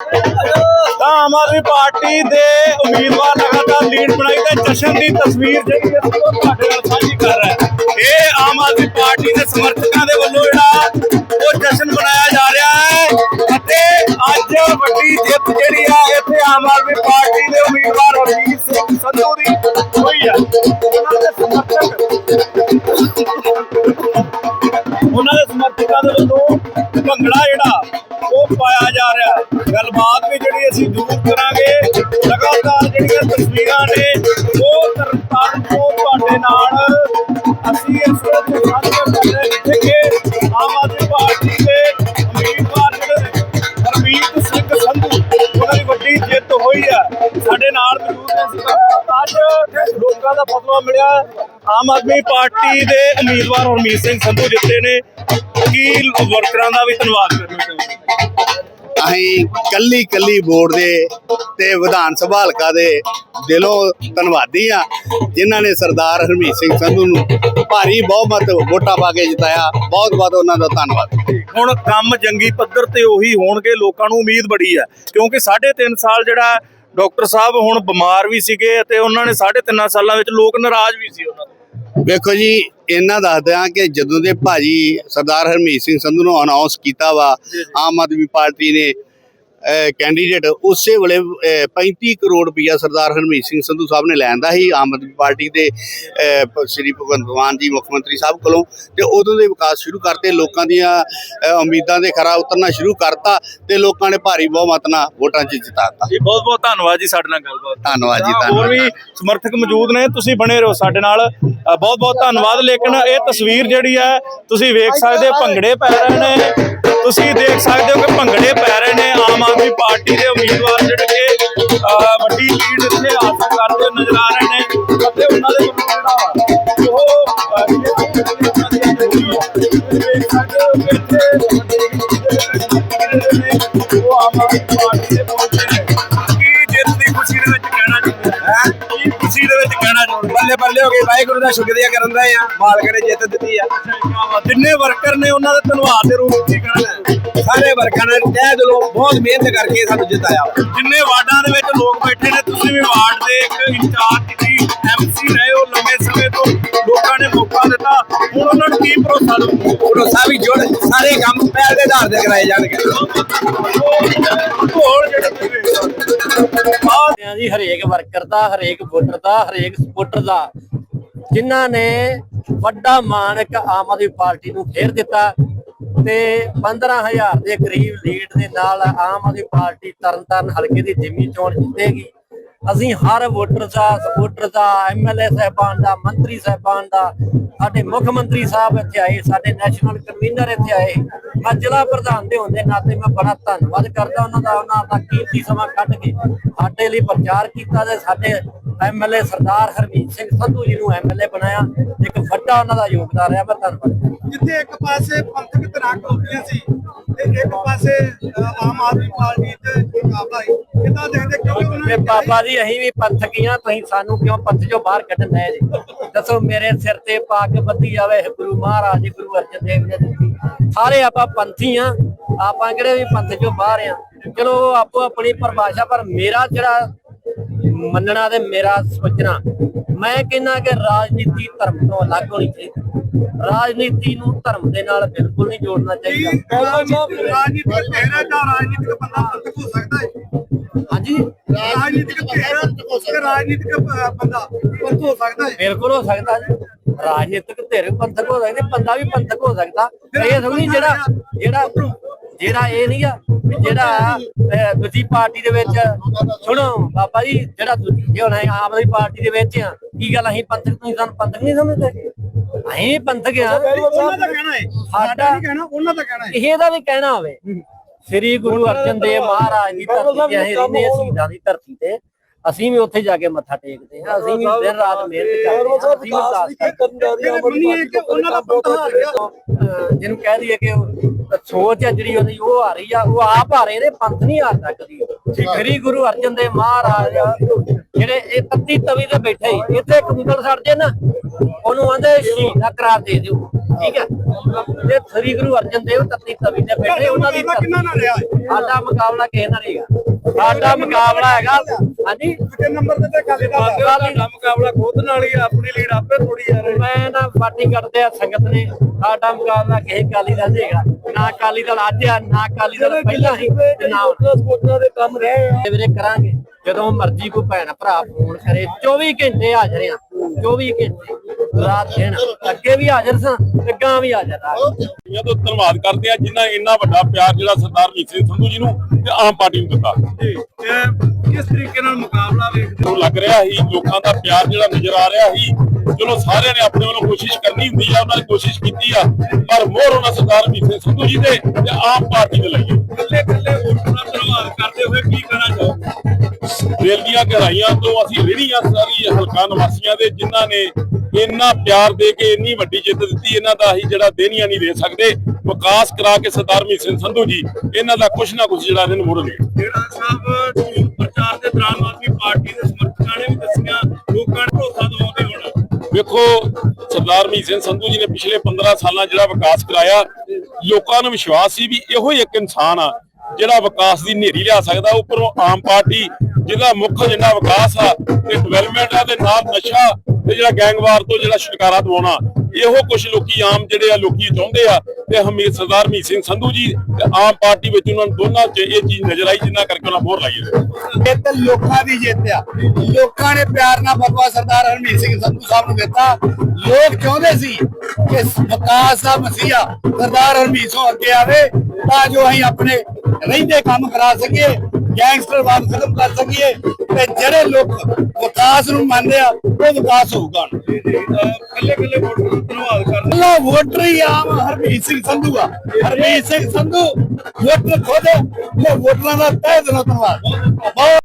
ਤਾਂ ਆਮ ਆਦਮੀ ਪਾਰਟੀ ਦੇ ਉਮੀਦਵਾਰ ਲਗਾਤਾਰ ਲੀਡ ਬਣਾਈ ਤੇ ਜਸ਼ਨ ਦੀ ਤਸਵੀਰ ਜਿਹੜੀ ਹੈ ਉਹ ਤੁਹਾਡੇ ਨਾਲ ਸਾਂਝੀ ਕਰ ਰਿਹਾ ਹੈ। ਇਹ ਆਮ ਆਦਮੀ ਪਾਰਟੀ ਦੇ ਸਮਰਥਕਾਂ ਦੇ ਵੱਲੋਂ ਜਿਹੜਾ ਉਹ ਜਸ਼ਨ ਮਨਾਇਆ ਜਾ ਰਿਹਾ ਹੈ ਅਤੇ ਅੱਜ ਵੱਡੀ ਜਿੱਤ ਜਿਹੜੀ ਆ ਇੱਥੇ ਆਮ ਆਦਮੀ ਪਾਰਟੀ ਦੇ ਉਮੀਦਵਾਰ ਹਰਜੀਤ ਸਿੰਘ ਸੰਧੂ ਦੀ ਹੋਈ ਹੈ। ਉਹਨਾਂ ਦੇ ਸਮਰਥਕ ਉਹਨਾਂ ਦੇ ਸਮਰਥਕਾਂ ਦੇ ਵੱਲੋਂ ਭੰਗੜਾ ਜਿਹੜਾ ਉਹ ਪਾਇਆ ਜਾ ਰਿਹਾ ਹੈ। ਗੱਲਬਾਤ ਵੀ ਜਿਹੜੀ ਅਸੀਂ ਜ਼ਰੂਰ ਕਰਾਂਗੇ, ਲਗਾਤਾਰ ਜਿਹੜੀਆਂ ਤਸਵੀਰਾਂ ਨੇ, ਉਹ ਤਰਤਾਰਨ ਤੋਂ ਤੁਹਾਡੇ ਨਾਲ ਅਸੀਂ ਇਸ ਵੇਲੇ ਸਾਂਝਾ ਕਰ ਰਹੇ ਜਿੱਥੇ ਕਿ ਆਮ ਆਦਮੀ ਪਾਰਟੀ ਦੇ ਉਮੀਦਵਾਰ ਜਿਹੜੇ ਹਰਮੀਤ ਸਿੰਘ ਸੰਧੂ, ਉਹਨਾਂ ਦੀ ਵੱਡੀ ਜਿੱਤ ਹੋਈ ਹੈ। ਸਾਡੇ ਨਾਲ ਮੌਜੂਦ ਨੇ ਅਸੀਂ ਅੱਜ ਲੋਕਾਂ ਦਾ ਫਤਵਾ ਮਿਲਿਆ। ਆਮ ਆਦਮੀ ਪਾਰਟੀ ਦੇ ਉਮੀਦਵਾਰ ਹਰਮੀਤ ਸਿੰਘ ਸੰਧੂ ਜਿੱਤੇ ਨੇ। ਕੀ ਵਰਕਰਾਂ ਦਾ ਵੀ ਧੰਨਵਾਦ ਕਰਨਾ ਚਾਹੁੰਦੇ ਅਸੀਂ ਕੱਲੀ ਕੱਲੀ ਬੋਰਡ ਦੇ ਤੇ ਵਿਧਾਨ ਸਭਾ ਹਲਕਾ ਦੇ ਦਿਲੋਂ ਧੰਨਵਾਦੀ ਆ ਜਿਨ੍ਹਾਂ ਨੇ ਸਰਦਾਰ ਹਰਮੀਤ ਸਿੰਘ ਸੰਧੂ ਨੂੰ ਭਾਰੀ ਬਹੁਮਤ ਵੋਟਾਂ ਪਾ ਕੇ ਜਿਤਾਇਆ। ਬਹੁਤ ਬਹੁਤ ਉਹਨਾਂ ਦਾ ਧੰਨਵਾਦ। ਹੁਣ ਕੰਮ ਜੰਗੀ ਪੱਧਰ ਤੇ ਉਹੀ ਹੋਣਗੇ, ਲੋਕਾਂ ਨੂੰ ਉਮੀਦ ਬੜੀ ਆ ਕਿਉਂਕਿ 3.5 ਸਾਲ ਜਿਹੜਾ ਡਾਕਟਰ ਸਾਹਿਬ ਹੁਣ ਬਿਮਾਰ ਵੀ ਸੀਗੇ ਅਤੇ ਉਹਨਾਂ ਨੇ 3.5 ਸਾਲਾਂ ਵਿੱਚ ਲੋਕ ਨਾਰਾਜ਼ ਵੀ ਸੀ ਉਹਨਾਂ ਤੋਂ ਵੇਖੋ ਜੀ ਇਹਨਾਂ ਦੱਸਦੇ ਆ ਕਿ ਜਦੋਂ ਦੇ ਭਾਜੀ ਸਰਦਾਰ ਹਰਮੀਤ ਸਿੰਘ ਸੰਧੂ ਨੂੰ ਅਨਾਉਂਸ ਕੀਤਾ ਵਾ ਆਮ ਆਦਮੀ ਪਾਰਟੀ ਨੇ ਕੈਂਡੀਡੇਟ ਉਸੇ ਵੇਲੇ ਅਹ, 35 ਕਰੋੜ ਰੁਪਇਆ ਸਰਦਾਰ ਹਰਮੀਤ ਸਿੰਘ ਸੰਧੂ ਸਾਹਿਬ ਨੇ ਲੈਂਦਾ ਸੀ ਆਮ ਆਦਮੀ ਪਾਰਟੀ ਦੇ ਸ਼੍ਰੀ ਭਗਵੰਤ ਮਾਨ ਜੀ ਮੁੱਖ ਮੰਤਰੀ ਸਾਹਿਬ ਕੋਲੋਂ ਤੇ ਉਦੋਂ ਦੇ ਵਿਕਾਸ ਸ਼ੁਰੂ ਕਰਤੇ ਲੋਕਾਂ ਦੀਆਂ ਉਮੀਦਾਂ ਦੇ ਖਰਾ ਉਤਰਨਾ ਸ਼ੁਰੂ ਕਰਤਾ ਤੇ ਲੋਕਾਂ ਨੇ ਭਾਰੀ ਬਹੁਮਤ ਨਾਲ ਵੋਟਾਂ 'ਚ ਜਿਤਾਤਾ। ਜੀ ਬਹੁਤ ਬਹੁਤ ਧੰਨਵਾਦ ਜੀ ਸਾਡੇ ਨਾਲ ਗੱਲਬਾਤ ਧੰਨਵਾਦ ਜੀ ਹੋਰ ਧੰਨਵਾਦ। ਵੀ ਸਮਰਥਕ ਮੌਜੂਦ ਨੇ ਤੁਸੀਂ ਬਣੇ ਰਹੋ ਸਾਡੇ ਨਾਲ। ਬਹੁਤ ਬਹੁਤ ਧੰਨਵਾਦ ਲੇਕਿਨ ਇਹ ਤਸਵੀਰ ਜਿਹੜੀ ਹੈ ਤੁਸੀਂ ਵੇਖ ਸਕਦੇ ਹੋ ਭੰਗੜੇ ਪੈ ਰਹੇ ਨੇ। ਤੁਸੀਂ ਦੇਖ ਸਕਦੇ ਹੋ ਕਿ ਭੰਗੜੇ ਪੈ ਰਹੇ ਨੇ, ਆਮ ਆਦਮੀ ਪਾਰਟੀ ਦੇ ਉਮੀਦਵਾਰ ਜਿਹੜੇ ਕਿ ਵੱਡੀ ਲੀਡ ਖੁਸ਼ੀ ਕਹਿਣਾ ਚਾਹੁੰਦੇ ਬੱਲੇ ਬੱਲੇ ਹੋ ਗਏ, ਵਾਹਿਗੁਰੂ ਦਾ ਸ਼ੁਕਰੀਆ ਕਰਨ ਦਾ ਆ। ਮਾਲਕ ਨੇ ਜਿੱਤ ਦਿੱਤੀ ਆ। ਜਿੰਨੇ ਵਰਕਰ ਨੇ ਉਹਨਾਂ ਦੇ ਧੰਨਵਾਦ ਦੇ ਰੂਪ ਵਿੱਚ ਕਹਿਣਾ ਸਾਰੇ ਵਰਕਰਾਂ ਨੇ ਤਹਿ ਦਿਲੋਂ ਬਹੁਤ ਮਿਹਨਤ ਕਰਕੇ ਸਾਨੂੰ ਜਿਤਾਇਆ। ਜਿੰਨੇ ਵਾਰਡਾਂ ਦੇ ਵਿੱਚ ਲੋਕ ਬੈਠੇ ਨੇ, ਤੁਸੀਂ ਵੀ ਵਾਰਡ ਦੇ ਇੱਕ ਇੰਚਾਰਜ ਦੀ ਐਮਸੀ ਰਹੇ ਹੋ ਲੰਮੇ ਸਮੇਂ ਤੋਂ। ਲੋਕਾਂ ਨੇ ਮੌਕਾ ਦਿੱਤਾ। ਹੁਣ ਉਹਨਾਂ ਨੂੰ ਕੀ ਭਰੋਸਾ ਦਊ? ਭਰੋਸਾ ਵੀ ਜੁੜ ਸਾਰੇ ਕੰਮ ਪਹਿਲ ਦੇ ਆਧਾਰ ਤੇ ਕਰਾਏ ਜਾਣਗੇ। ਹੋਰ ਜਿਹੜੇ ਆ ਜੀ, ਹਰੇਕ ਵਰਕਰ ਦਾ, ਹਰੇਕ ਵੋਟਰ ਦਾ, ਹਰੇਕ ਸਪੋਰਟਰ ਦਾ। ਜਿਨ੍ਹਾਂ ਨੇ ਵੱਡਾ ਮਾਨਕ ਆਮ ਆਦਮੀ ਪਾਰਟੀ ਨੂੰ ਫੇਰ ਦਿੱਤਾ ਤੇ 15000 ਦੇ ਕਰੀਬ ਲੀਡ ਦੇ ਨਾਲ ਆਮ ਆਦਮੀ ਪਾਰਟੀ ਤਰਨਤਾਰਨ ਹਲਕੇ ਦੀ ਜਿਮੀ ਚੋਣ ਜਿੱਤੇਗੀ। ਅਸੀਂ ਹਰ ਵੋਟਰ ਦਾ ਸਪੋਰਟਰ ਦਾ ਐਮਐਲਏ ਸਾਹਿਬਾਨ ਦਾ, ਮੰਤਰੀ ਸਾਹਿਬਾਨ ਦਾ, ਸਾਡੇ ਮੁੱਖ ਮੰਤਰੀ ਸਾਹਿਬ ਇੱਥੇ ਆਏ, ਸਾਡੇ ਨੈਸ਼ਨਲ ਕਨਵੀਨਰ ਇੱਥੇ ਆਏ ਮੈਂ ਜ਼ਿਲ੍ਹਾ ਪ੍ਰਧਾਨ ਦੇ ਹੁੰਦੇ ਨਾਤੇ ਮੈਂ ਬੜਾ ਧੰਨਵਾਦ ਕਰਦਾ ਉਹਨਾਂ ਦਾ ਉਹਨਾਂ ਦਾ ਕੀਮਤੀ ਸਮਾਂ ਕੱਢ ਕੇ ਸਾਡੇ ਲਈ ਪ੍ਰਚਾਰ ਕੀਤਾ ਤੇ ਸਾਡੇ ਐਮਐਲਏ ਸਰਦਾਰ ਹਰਮੀਤ ਸਿੰਘ ਸੰਧੂ ਜੀ ਨੂੰ ਐਮਐਲਏ ਬਣਾਇਆ, ਇੱਕ ਵੱਡਾ ਉਹਨਾਂ ਦਾ ਯੋਗਦਾਨ ਰਿਹਾ, ਮੈਂ ਧੰਨਵਾਦ ਜਿੱਥੇ ਇੱਕ ਪਾਸੇ ਪੰਥਕ ਤਰਾਕ ਹੁੰਦੀਆਂ ਸੀ ਤੇ ਇੱਕ ਪਾਸੇ ਆਮ ਆਦਮੀ ਪਾਰਟੀ ਤੇ ਮੁਕਾਬਲਾ ਸੀ ਕਿਦਾਂ ਦੇਖਦੇ ਕਿਉਂਕਿ ਉਹਨਾਂ ਨੇ ਬਾਬਾ ਜੀ, ਅਸੀਂ ਵੀ ਪੰਥਕੀਆਂ ਤੁਸੀਂ ਸਾਨੂੰ ਕਿਉਂ ਪੰਥ ਚੋਂ ਬਾਹਰ ਕੱਢਣ ਦੇ ਜੀ? ਦੱਸੋ ਮੇਰੇ ਸਿਰ ਤੇ ਪੱਗ ਬੱਧੀ ਜਾਵੇ ਗੁਰੂ ਮਹਾਰਾਜ, ਗੁਰੂ ਅਰਜਨ ਦੇਵ ਨੇ ਦਿੱਤੀ ਸਾਰੇ ਆਪਾਂ ਪੰਥੀ ਆ, ਆਪਾਂ ਕਿਹੜੇ ਵੀ ਪੰਥ ਚੋਂ ਬਾਹਰ ਆ। ਚਲੋ ਆਪੋ ਆਪਣੀ ਪਰਿਭਾਸ਼ਾ, ਪਰ ਮੇਰਾ ਜਿਹੜਾ ਮੰਨਣਾ ਤੇ ਮੇਰਾ ਸੋਚਣਾ। ਮੈਂ ਕਹਿੰਦਾ ਕਿ ਰਾਜਨੀਤੀ ਧਰਮ ਤੋਂ ਅਲੱਗ ਹੋਣੀ ਚਾਹੀਦੀ। ਰਾਜਨੀਤੀ ਨੂੰ ਧਰਮ ਦੇ ਨਾਲ ਬਿਲਕੁਲ ਨਹੀਂ ਜੋੜਨਾ ਚਾਹੀਦਾ। ਰਾਜਨੀਤਿਕ ਬੰਦਾ ਪੰਥਕ ਹੋ ਸਕਦਾ ਹੈ? ਹਾਂਜੀ। ਰਾਜਨੀਤਿਕ ਚਿਹਰਾ ਤੇ ਰਾਜਨੀਤਿਕ ਅਹ, ਬੰਦਾ ਪੰਥਕ ਹੋ ਸਕਦਾ ਹੈ? ਬਿਲਕੁਲ ਹੋ ਸਕਦਾ ਜੀ। ਰਾਜਨੀਤਿਕ ਧਿਰ ਪੰਥਕ ਹੋ ਸਕਦੇ ਬੰਦਾ ਵੀ ਪੰਥਕ ਹੋ ਸਕਦਾ। ਇਹ ਥੋੜੀ ਜਿਹੜਾ ਜਿਹੜਾ ਜਿਹੜਾ ਇਹ ਨਹੀਂ ਆ ਵੀ ਜਿਹੜਾ ਅਹ, ਦੂਜੀ ਪਾਰਟੀ ਦੇ ਵਿੱਚ ਸੁਣੋ ਬਾਬਾ ਜੀ ਜਿਹੜਾ ਦੂਜੀ ਜੇ ਹੁਣ ਅਸੀਂ ਆਮ ਆਦਮੀ ਪਾਰਟੀ ਦੇ ਵਿੱਚ ਆ ਕੀ ਗੱਲ ਅਸੀਂ ਪੰਥਕ ਤੁਸੀਂ ਸਾਨੂੰ ਪੰਥਕ ਨਹੀਂ ਸਮਝਦੇ? ਅਸੀਂ ਪੰਥਕ ਆ ਉਹਨਾਂ ਦਾ ਕਹਿਣਾ ਹੈ। ਸਾਡਾ ਨਹੀਂ ਕਹਿਣਾ ਉਹਨਾਂ ਦਾ ਕਹਿਣਾ ਹੈ। ਕਿਸੇ ਦਾ ਵੀ ਕਹਿਣਾ ਹੋਵੇ। ਸ੍ਰੀ ਗੁਰੂ ਅਰਜਨ ਦੇਵ ਮਹਾਰਾਜ ਦੀ ਧਰਤੀ ਤੇ ਅਸੀਂ ਰਹਿੰਦੇ ਹਾਂ ਸ਼ਹੀਦਾਂ ਦੀ ਧਰਤੀ ਤੇ। ਅਸੀਂ ਵੀ ਉੱਥੇ ਜਾ ਕੇ ਮੱਥਾ ਟੇਕਦੇ ਹਾਂ ਅਸੀਂ ਵੀ ਦਿਨ ਰਾਤ ਮਿਹਨਤ ਕਰਦੇ ਹਾਂ ਅਸੀਂ ਵੀ ਅਰਦਾਸ ਕਰਦੇ ਹਾਂ। ਫਿਰ ਮੰਨੀਏ ਕਿ ਉਹਨਾਂ ਦਾ ਪੁੱਤ ਹਾਰ ਗਿਆ ਅਹ ਜਿਹਨੂੰ ਕਹਿ ਦਈਏ ਕਿ ਉਹ ਸੋਚ ਆ ਜਿਹੜੀ ਉਹਦੀ ਉਹ ਆ ਰਹੀ ਆ ਉਹ ਆਪ ਆ ਰਹੇ ਨੇ ਪੰਥ ਨਹੀਂ ਹਾਰਦਾ ਕਦੀ ਸ੍ਰੀ ਗੁਰੂ ਅਰਜਨ ਦੇਵ ਮਹਾਰਾਜ ਜਿਹੜੇ ਇਹ ਤੱਤੀ ਤਵੀ ਤੇ ਬੈਠੇ ਇੱਥੇ ਇੱਕ ਉਂਗਲ ਸੜ ਜੇ ਨਾ ਉਹਨੂੰ ਆਂਦੇ ਸ਼ਹੀਦ ਦਾ ਕਰਾਰ ਦੇ ਦਿਓ ਠੀਕ ਹੈ ਤੇ ਸ੍ਰੀ ਗੁਰੂ ਅਰਜਨ ਦੇਵ ਤਤੀ ਤਵੀ ਤੇ ਬੈਠੇ ਉਹਨਾਂ ਦੀ ਹੈ? ਸਾਡਾ ਮੁਕਾਬਲਾ ਕਿਸੇ ਨਾਲ ਨਹੀਂ ਹੈਗਾ। ਸਾਡਾ ਮੁਕਾਬਲਾ ਹੈਗਾ ਹਾਂਜੀ। ਦੂਜੇ ਨੰਬਰ ਤੇ ਤੇ ਅਕਾਲੀ ਦਲ ਹੈ। ਅਕਾਲੀ ਮੁਕਾਬਲਾ ਖੁਦ ਨਾਲ ਹੀ ਆਪਣੀ ਲੀਡ ਆਪੇ ਥੋੜੀ ਯਾਰ ਮੈਂ ਨਾ ਪਾਰਟੀ ਕਰਦੇ ਆ ਸੰਗਤ ਨੇ ਸਾਡਾ ਮੁਕਾਬਲਾ ਕਿਸੇ ਅਕਾਲੀ ਦਲ ਨਹੀਂ ਹੈਗਾ। ਨਾ ਅਕਾਲੀ ਦਲ ਅੱਜ ਆ ਨਾ ਅਕਾਲੀ ਦਲ ਪਹਿਲਾਂ ਹੀ ਤੇ ਨਾ ਹੁਣ। ਦੇ ਕੰਮ ਰਹੇ ਤੇ ਵੀਰੇ ਕਰਾਂਗੇ ਜਦੋਂ ਮਰਜ਼ੀ ਕੋਈ ਭੈਣ ਭਰਾ ਫੋਨ ਕਰੇ 24 ਘੰਟੇ ਹਾਜ਼ਰ ਆ 24 ਘੰਟੇ। ਰਾਤ ਦਿਨ ਅੱਗੇ ਵੀ ਹਾਜ਼ਰ ਸਾਂ ਤੇ ਗਾਂ ਵੀ ਹਾਜ਼ਰ ਆ। ਇਹ ਤੋਂ ਧੰਨਵਾਦ ਕਰਦੇ ਆ ਜਿਨ੍ਹਾਂ ਇੰਨਾ ਵੱਡਾ ਪਿਆਰ ਜਿਹੜਾ ਸਰਦਾਰ ਮੀਤ ਸਿੰਘ ਸੰਧੂ ਜੀ ਨੂੰ ਤੇ ਆਮ ਪਾਰਟੀ ਨੂੰ ਦਿੱਤਾ। ਜੀ ਇਹ ਕਿਸ ਤਰੀਕੇ ਨਾਲ ਮੁਕਾਬਲਾ ਵੇਖਦੇ ਨੂੰ ਲੱਗ ਰਿਹਾ ਸੀ ਲੋਕਾਂ ਦਾ ਪਿਆਰ ਜਿਹੜਾ ਨਜ਼ਰ ਆ ਰਿਹਾ ਸੀ ਚਲੋ ਸਾਰਿਆਂ ਨੇ ਆਪਣੇ ਵੱਲੋਂ ਕੋਸ਼ਿਸ਼ ਕਰਨੀ ਹੁੰਦੀ ਆ ਉਹਨਾਂ ਨੇ ਕੋਸ਼ਿਸ਼ ਕੀਤੀ ਆ ਪਰ ਮੋਹਰ ਉਹਨਾਂ ਸਰਦਾਰ ਮੀਤ ਸਿੰਘ ਸੰਧੂ ਜੀ ਦੇ ਤੇ ਆਮ ਪਾਰਟੀ ਦੇ ਲਈ। ਕੱਲੇ ਕੱਲੇ ਵੋਟਾਂ ਦਾ ਧੰਨਵਾਦ ਕਰਦੇ ਹੋਏ ਕੀ ਕਹਿਣਾ ਚਾਹੋ? ਦਿਲ ਦੀਆਂ ਗਹਿਰਾਈਆਂ ਤੋਂ ਅਸੀਂ ਰਹੀਆਂ ਸਾਰੀ ਹਲਕਾ ਨਿਵਾਸੀਆਂ ਦੇ ਜਿਨ੍ਹਾਂ ਨੇ ਇੰਨਾ ਪਿਆਰ ਦੇ ਕੇ ਇੰਨੀ ਵੱਡੀ ਜਿੱਤ ਦਿੱਤੀ ਇਹਨਾਂ ਦਾ ਅਸੀਂ ਜਿਹੜਾ ਦੇਣੀਆਂ ਨਹੀਂ ਦੇ ਸਕਦੇ। ਵਿਕਾਸ ਕਰਾ ਕੇ ਸਰਦਾਰ ਮੀਤ ਸਿੰਘ ਸੰਧੂ ਜੀ ਇਹਨਾਂ ਦਾ ਕੁਛ ਨਾ ਕੁਛ ਜਿਹੜਾ ਇਹਨਾਂ ਨੂੰ ਮੋੜਨਗੇ ਜਿਹੜਾ ਸਾਹਿਬ ਚੋਣ ਪ੍ਰਚਾਰ ਦੇ ਦੌਰਾਨ ਆਦਮੀ ਪਾਰਟੀ ਦੇ ਸਮਰਥਕਾਂ ਨੇ ਵੀ ਦੱਸੀਆਂ ਲੋਕਾਂ ਨੂੰ ਭਰੋਸਾ ਦਿਵਾਉਂਦੇ ਹੁਣ। ਵੇਖੋ ਸਰਦਾਰ ਮੀਤ ਸਿੰਘ ਸੰਧੂ ਜੀ ਨੇ ਪਿਛਲੇ 15 ਸਾਲਾਂ ਜਿਹੜਾ ਵਿਕਾਸ ਕਰਾਇਆ ਲੋਕਾਂ ਨੂੰ ਵਿਸ਼ਵਾਸ ਸੀ ਵੀ ਇਹੋ ਹੀ ਇੱਕ ਇਨਸਾਨ ਆ ਜਿਹੜਾ ਵਿਕਾਸ ਦੀ ਨੇਰੀ ਲਿਆ ਸਕਦਾ ਉੱਪਰੋਂ ਆਮ ਪਾਰਟੀ ਜਿਹਦਾ ਮੁੱਖ ਜਿੰਨਾ ਵਿਕਾਸ ਆ ਤੇ ਡਿਵੈਲਪਮੈਂਟ ਆ ਦੇ ਨਾਲ ਨਸ਼ਾ ਤੇ ਜਿਹੜਾ ਗੈਂਗਵਾਰ ਤੋਂ ਜਿਹੜਾ ਛੁਟਕਾਰਾ ਦਿਵਾਉਣਾ, ਇਹੋ ਕੁਝ ਲੋਕੀ ਆਮ ਜਿਹੜੇ ਆ ਲੋਕੀ ਚਾਹੁੰਦੇ ਆ ਤੇ ਹਮੀਦ ਸਰਦਾਰ ਮੀਤ ਸਿੰਘ ਸੰਧੂ ਜੀ ਤੇ ਆਮ ਪਾਰਟੀ ਵਿੱਚ ਉਹਨਾਂ ਦੋਨਾਂ 'ਚ ਇਹ ਚੀਜ਼ ਨਜ਼ਰ ਆਈ, ਜਿੰਨਾ ਕਰਕੇ ਉਹਨਾਂ ਮੋਹਰ ਲਾਈ ਹੈ ਇਹ ਤਾਂ ਲੋਕਾਂ ਦੀ ਜਿੱਤ ਆ। ਲੋਕਾਂ ਨੇ ਪਿਆਰ ਨਾਲ ਬਾਬਾ ਸਰਦਾਰ ਹਰਮੀਤ ਸਿੰਘ ਸੰਧੂ ਸਾਹਿਬ ਨੂੰ ਦਿੱਤਾ। ਲੋਕ ਚਾਹੁੰਦੇ ਸੀ ਕਿ ਵਿਕਾਸ ਦਾ ਮਸੀਹਾ ਸਰਦਾਰ ਹਰਮੀਤ ਸਿੰਘ ਅੱਗੇ ਆਵੇ, ਤਾਂ ਜੋ ਅਸੀਂ ਆਪਣੇ ਰਹਿੰਦੇ ਕੰਮ ਕਰਾ ਸਕੀਏ। ਗੈਂਗਸਟਰਵਾਦ ਖਤਮ ਕਰ ਸਕੀਏ ਤੇ ਜਿਹੜੇ ਲੋਕ ਵਿਕਾਸ ਨੂੰ ਮੰਨਦੇ ਆ, ਉਹ ਵਿਕਾਸ ਹੋਊਗਾ। ਕੱਲੇ ਕੱਲੇ ਵੋਟਾਂ ਦਾ ਧੰਨਵਾਦ ਕਰਦੇ ਅੱਲਾ ਵੋਟਰ ਹੀ ਆਮ ਹਰਮੀਤ ਸਿੰਘ ਸੰਧੂ ਆ। ਹਰਮੀਤ ਸਿੰਘ ਸੰਧੂ ਵੋਟਰ ਖੁਦ ਤੇ ਵੋਟਰਾਂ ਦਾ ਤਹਿ ਦਿਲੋਂ ਧੰਨਵਾਦ। ਬਹੁਤ